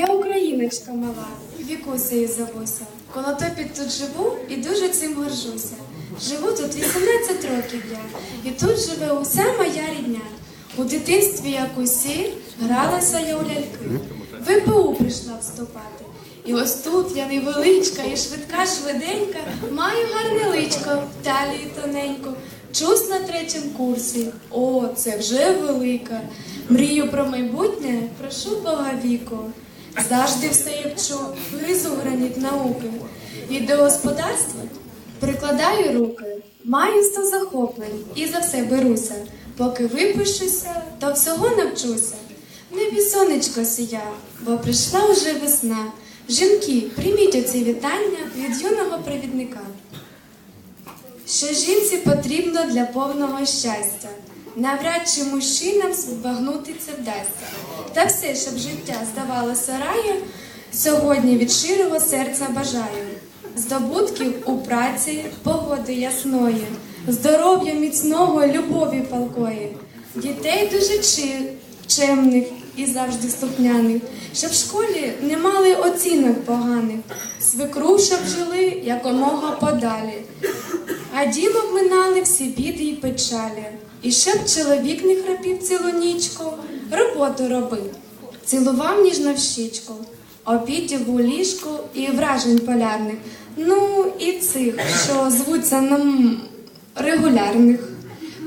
Я україночка мала, вікуся і зовуся. Коло тобі тут живу і дуже цим горжуся. Живу тут 18 років я, і тут живе уся моя рідня. У дитинстві, як усі, гралася я у ляльки. ВПУ прийшла вступати. І ось тут я невеличка і швидка, швиденька, маю гарне личко, талію тоненьку. Чусь на третьому курсі. О, це вже велика. Мрію про майбутнє, прошу Бога віку. Завжди все як вчу, гризу граніт науки. І до господарства прикладаю руки, маю сто захоплень і за все беруся. Поки випишуся, то всього навчуся. Небі сонечко сія, бо прийшла вже весна. Жінки, прийміть оці вітання від юного провідника. Що жінці потрібно для повного щастя. Навряд чи мужчинам збагнути це вдасться. Та все, щоб життя здавалося раєм, сьогодні від щирого серця бажаю. Здобутків у праці, погоди ясної, здоров'я міцного, любові палкої, дітей дуже чемних і завжди слухняних, щоб в школі не мали оцінок поганих, свекру, щоб жили якомога подалі. А дім обминали всі біди й печалі. І щоб чоловік не храпів цілу нічку, роботу робив, цілував ніжно в щічку, обідів у ліжку і вражень полярних. Ну і цих, що звуться нам регулярних.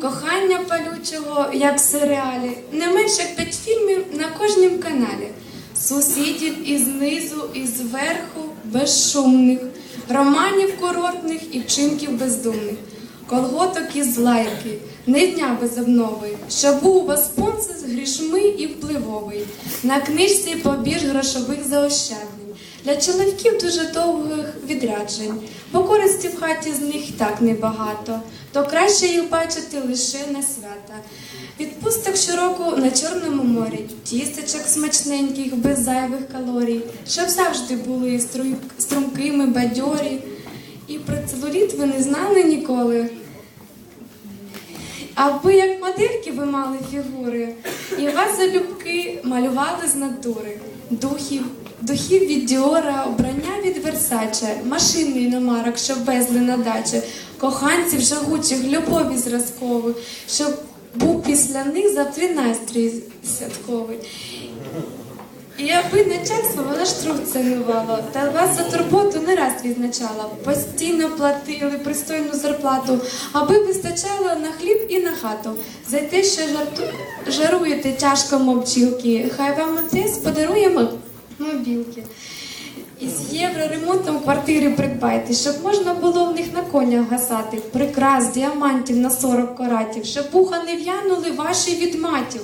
Кохання палючого, як в серіалі, не менше як п'ять фільмів на кожнім каналі. Сусідів і знизу, і зверху безшумних, романів курортних і вчинків бездумних, колготок із лайки, не дня без обнови, що був у вас спонсор з грішми і впливовий, на книжці побіж грошових заощаджень. Для чоловіків дуже довгих відряджень, бо користі в хаті з них так небагато, то краще їх бачити лише на свята. Відпусток щороку на Чорному морі, тістечок смачненьких, без зайвих калорій, щоб завжди були струмкими, бадьорі. І про целуліт ви не знали ніколи. Аби як модельки ви мали фігури, і вас залюбки малювали з натури. Духів, духів від Діора, обрання від Версаче, машини іномарок, що везли на дачі, коханців жагучих, любові зразкових, щоб був після них завжди настрій святковий. І аби начальство воно ж труд цінувало, та вас за турботу не раз відзначало. Постійно платили пристойну зарплату, аби вистачало на хліб і на хату. За те, що жарту... жаруєте тяжко мовчілки, хай вам отець подарує мо- мобілки. Із євроремонтом квартири придбайте, щоб можна було в них на конях гасати, прикрас, діамантів на 40 каратів, щоб уха не в'янули ваші від матів.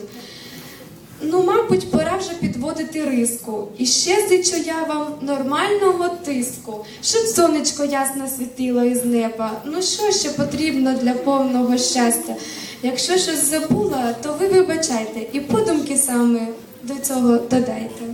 Ну, мабуть, пора вже підводити риску. І ще зичу я вам нормального тиску, щоб сонечко ясно світило із неба. Ну що ще потрібно для повного щастя? Якщо щось забула, то ви вибачайте і подумки саме до цього додайте.